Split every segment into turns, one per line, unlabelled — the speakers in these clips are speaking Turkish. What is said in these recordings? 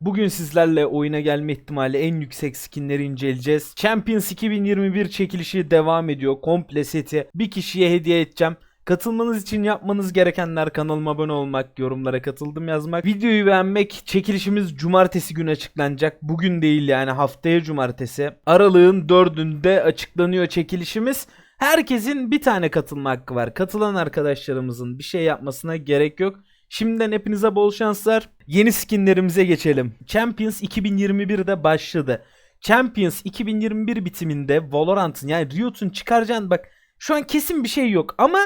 Bugün sizlerle oyuna gelme ihtimali en yüksek skinleri inceleyeceğiz. Champions 2021 çekilişi devam ediyor. Komple seti bir kişiye hediye edeceğim. Katılmanız için yapmanız gerekenler kanalıma abone olmak, yorumlara katıldım yazmak, videoyu beğenmek. Çekilişimiz cumartesi günü açıklanacak. Bugün değil yani haftaya cumartesi. Aralığın 4'ünde açıklanıyor çekilişimiz. Herkesin bir tane katılma hakkı var. Katılan arkadaşlarımızın bir şey yapmasına gerek yok. Şimdiden hepinize bol şanslar. Yeni skinlerimize geçelim. Champions 2021'de başladı. Champions 2021 bitiminde Valorant'ın yani Riot'un çıkaracağın bak şu an kesin bir şey yok ama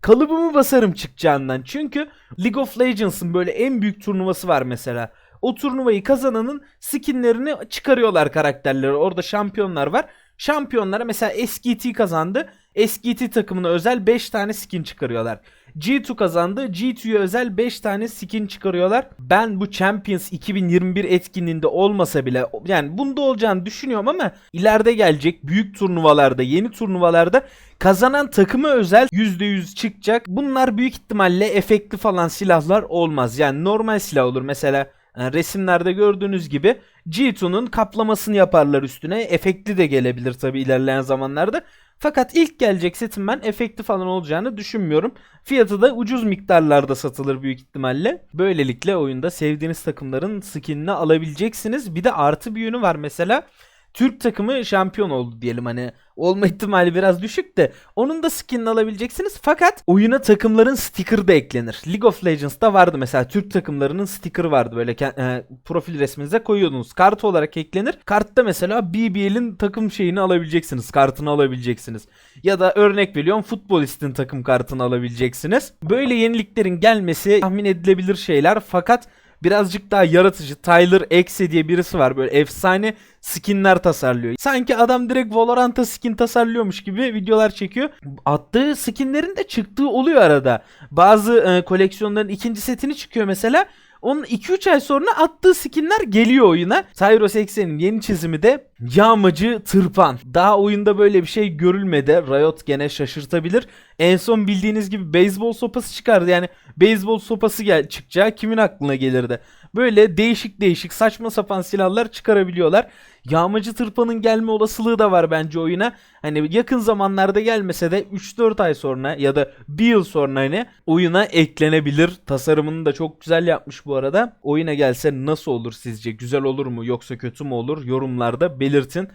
kalıbımı basarım çıkacağından. Çünkü League of Legends'ın böyle en büyük turnuvası var mesela. O turnuvayı kazananın skinlerini çıkarıyorlar karakterleri. Orada şampiyonlar var. Şampiyonlara mesela SKT kazandı. SKT takımına özel 5 tane skin çıkarıyorlar. G2 kazandı. G2'ye özel 5 tane skin çıkarıyorlar. Ben bu Champions 2021 etkinliğinde olmasa bile yani bunda olacağını düşünüyorum ama ileride gelecek büyük turnuvalarda, yeni turnuvalarda kazanan takıma özel %100 çıkacak. Bunlar büyük ihtimalle efektli falan silahlar olmaz. Yani normal silah olur. Mesela e, resimlerde gördüğünüz gibi G2'nun kaplamasını yaparlar üstüne. Efektli de gelebilir tabi ilerleyen zamanlarda. Fakat ilk gelecek setin ben efekti falan olacağını düşünmüyorum. Fiyatı da ucuz miktarlarda satılır büyük ihtimalle. Böylelikle oyunda sevdiğiniz takımların skinini alabileceksiniz. Bir de artı bir yönü var mesela. Türk takımı şampiyon oldu diyelim hani olma ihtimali biraz düşük de onun da skinini alabileceksiniz fakat oyuna takımların sticker da eklenir. League of Legends'ta vardı mesela Türk takımlarının sticker vardı böyle e, profil resminize koyuyordunuz. Kart olarak eklenir. Kartta mesela BBL'in takım şeyini alabileceksiniz. Kartını alabileceksiniz. Ya da örnek veriyorum futbolistin takım kartını alabileceksiniz. Böyle yeniliklerin gelmesi tahmin edilebilir şeyler fakat birazcık daha yaratıcı. Tyler Exe diye birisi var böyle efsane skinler tasarlıyor. Sanki adam direkt Valorant'a skin tasarlıyormuş gibi videolar çekiyor. Attığı skinlerin de çıktığı oluyor arada. Bazı e, koleksiyonların ikinci setini çıkıyor mesela. Onun 2-3 ay sonra attığı skinler geliyor oyuna. Tyros Exe'nin yeni çizimi de Yağmacı Tırpan. Daha oyunda böyle bir şey görülmedi. Riot gene şaşırtabilir. En son bildiğiniz gibi beyzbol sopası çıkardı. Yani beyzbol sopası gel çıkacağı kimin aklına gelirdi? Böyle değişik değişik saçma sapan silahlar çıkarabiliyorlar. Yağmacı tırpanın gelme olasılığı da var bence oyuna. Hani yakın zamanlarda gelmese de 3-4 ay sonra ya da 1 yıl sonra hani oyuna eklenebilir. Tasarımını da çok güzel yapmış bu arada. Oyuna gelse nasıl olur sizce? Güzel olur mu yoksa kötü mü olur? Yorumlarda belirtin.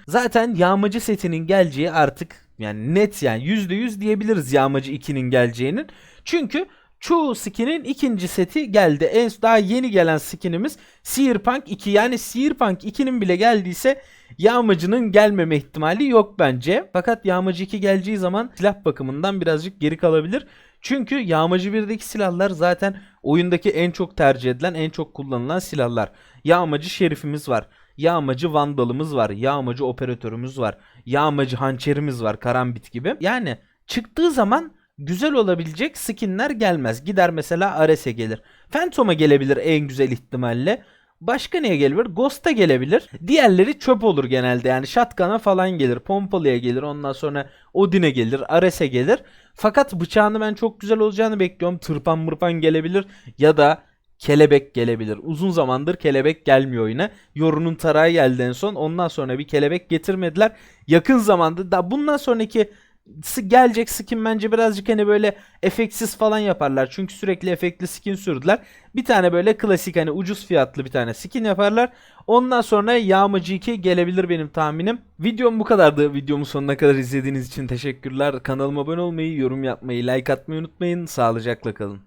Zaten yağmacı setinin geleceği artık yani net yani %100 diyebiliriz yağmacı 2'nin geleceğinin. Çünkü çoğu skinin ikinci seti geldi. En daha yeni gelen skinimiz Searpunk 2 yani Searpunk 2'nin bile geldiyse Yağmacı'nın gelmeme ihtimali yok bence. Fakat Yağmacı 2 geleceği zaman silah bakımından birazcık geri kalabilir. Çünkü Yağmacı 1'deki silahlar zaten oyundaki en çok tercih edilen, en çok kullanılan silahlar. Yağmacı Şerifimiz var. Yağmacı Vandalımız var. Yağmacı Operatörümüz var. Yağmacı Hançerimiz var. Karambit gibi. Yani çıktığı zaman güzel olabilecek skinler gelmez. Gider mesela Ares'e gelir. Phantom'a gelebilir en güzel ihtimalle. Başka neye gelebilir? Ghost'a gelebilir. Diğerleri çöp olur genelde. Yani Shotgun'a falan gelir. Pompalı'ya gelir. Ondan sonra Odin'e gelir. Ares'e gelir. Fakat bıçağını ben çok güzel olacağını bekliyorum. Tırpan mırpan gelebilir. Ya da kelebek gelebilir. Uzun zamandır kelebek gelmiyor oyuna. Yorunun tarağı geldi en son. Ondan sonra bir kelebek getirmediler. Yakın zamanda da bundan sonraki gelecek skin bence birazcık hani böyle efektsiz falan yaparlar. Çünkü sürekli efektli skin sürdüler. Bir tane böyle klasik hani ucuz fiyatlı bir tane skin yaparlar. Ondan sonra Yağmacı 2 gelebilir benim tahminim. Videom bu kadardı. Videomu sonuna kadar izlediğiniz için teşekkürler. Kanalıma abone olmayı, yorum yapmayı, like atmayı unutmayın. Sağlıcakla kalın.